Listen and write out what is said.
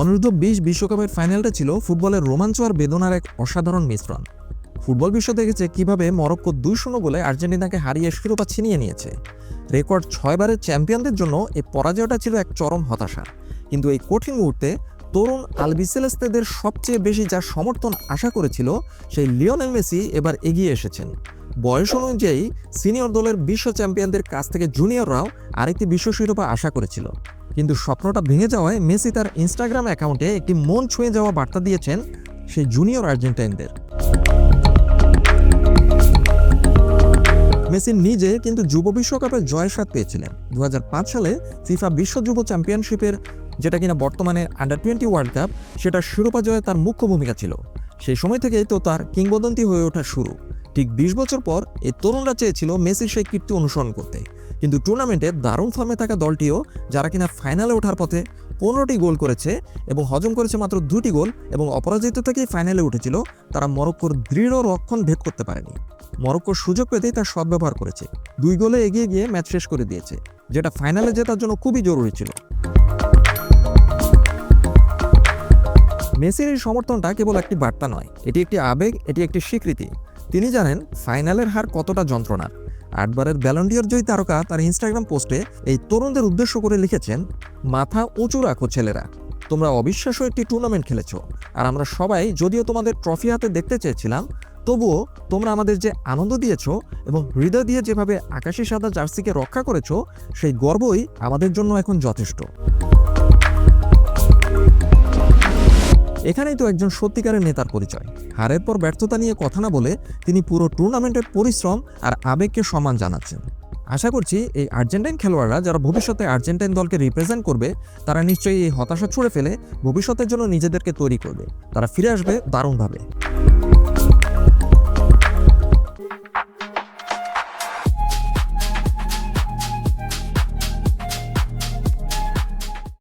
অনূর্ধ্ব বিশ বিশ্বকাপের ফাইনালটা ছিল ফুটবলের রোমাঞ্চ আর বেদনার এক অসাধারণ মিশ্রণ। ফুটবল বিশ্ব দেখেছে কীভাবে মরক্কো দুই শূন্য গোলে আর্জেন্টিনাকে হারিয়ে শিরোপা ছিনিয়ে নিয়েছে। রেকর্ড ছয়বারের চ্যাম্পিয়নদের জন্য এই পরাজয়টা ছিল এক চরম হতাশা কিন্তু এই কঠিন মুহূর্তে তরুণ আলবিসেলেস্তেদের সবচেয়ে বেশি যা সমর্থন আশা করেছিল, সেই লিওনেল মেসি এবার এগিয়ে এসেছেন। বয়স অনুযায়ী সিনিয়র দলের বিশ্ব চ্যাম্পিয়নদের কাছ থেকে জুনিয়ররাও আরেকটি বিশ্ব শিরোপা আশা করেছিল। কিন্তু স্বপ্নটা ভেঙে যাওয়ায় মেসি তার ইনস্টাগ্রাম অ্যাকাউন্টে একটি মন ছুঁয়ে যাওয়া বার্তা দিয়েছেন সেই জুনিয়র আর্জেন্টাইনদের। মেসি নিজে কিন্তু যুব বিশ্বকাপে জয়ের স্বাদ পেয়েছিলেন। দু হাজার পাঁচ সালে ফিফা বিশ্ব যুব চ্যাম্পিয়নশিপের যেটা কিনা বর্তমানে আন্ডার টোয়েন্টি ওয়ার্ল্ড কাপ সেটা শিরোপা জয়ে তার মুখ্য ভূমিকা ছিল। সেই সময় থেকেই তো তার কিংবদন্তি হয়ে ওঠা শুরু। ঠিক বিশ বছর পর এই তরুণরা চেয়েছিল মেসির সেই কীর্তি অনুসরণ করতে। কিন্তু টুর্নামেন্টে দারুণ ফর্মে থাকা দলটিও যারা কিনা ফাইনালে ওঠার পথে পনেরোটি গোল করেছে এবং হজম করেছে মাত্র দুটি গোল এবং অপরাজিত থেকেই ফাইনালে উঠেছিল, তারা মরক্কোর দৃঢ় রক্ষণ ভেদ করতে পারেনি। মরক্কোর সুযোগ পেতেই তার সদ্ব্যবহার করেছে। দুই গোলে এগিয়ে গিয়ে ম্যাচ শেষ করে দিয়েছে, যেটা ফাইনালে জেতার জন্য খুবই জরুরি ছিল। মেসির এই সমর্থনটা কেবল একটি বার্তা নয়, এটি একটি আবেগ, এটি একটি স্বীকৃতি। তিনি জানেন ফাইনালের হার কতটা যন্ত্রণার আটবারের ব্যালন্ডিয়র জয়ী তারকা তার ইনস্টাগ্রাম পোস্টে এই তরুণদের উদ্দেশ্য করে লিখেছেন, মাথা উঁচু রাখো ছেলেরা। তোমরা অবিশ্বাস্য একটি টুর্নামেন্ট খেলেছ। আর আমরা সবাই যদিও তোমাদের ট্রফি হাতে দেখতে চেয়েছিলাম, তবুও তোমরা আমাদের যে আনন্দ দিয়েছ এবং হৃদয় দিয়ে যেভাবে আকাশি সাদা জার্সিকে রক্ষা করেছ, সেই গর্বই আমাদের জন্য এখন যথেষ্ট। এখানেই তো একজন সত্যিকারের নেতার পরিচয়। হারের পর ব্যর্থতা নিয়ে কথা না বলে তিনি পুরো টুর্নামেন্টের পরিশ্রম আর আবেগকে সম্মান জানাচ্ছেন। আশা করছি এই আর্জেন্টাইন খেলোয়াড়রা যারা ভবিষ্যতে আর্জেন্টাইন দলকে রিপ্রেজেন্ট করবে, তারা নিশ্চয়ই এই হতাশা ছুঁড়ে ফেলে, ভবিষ্যতের জন্য নিজেদেরকে তৈরি করবে। তারা ফিরে আসবে দারুণভাবে।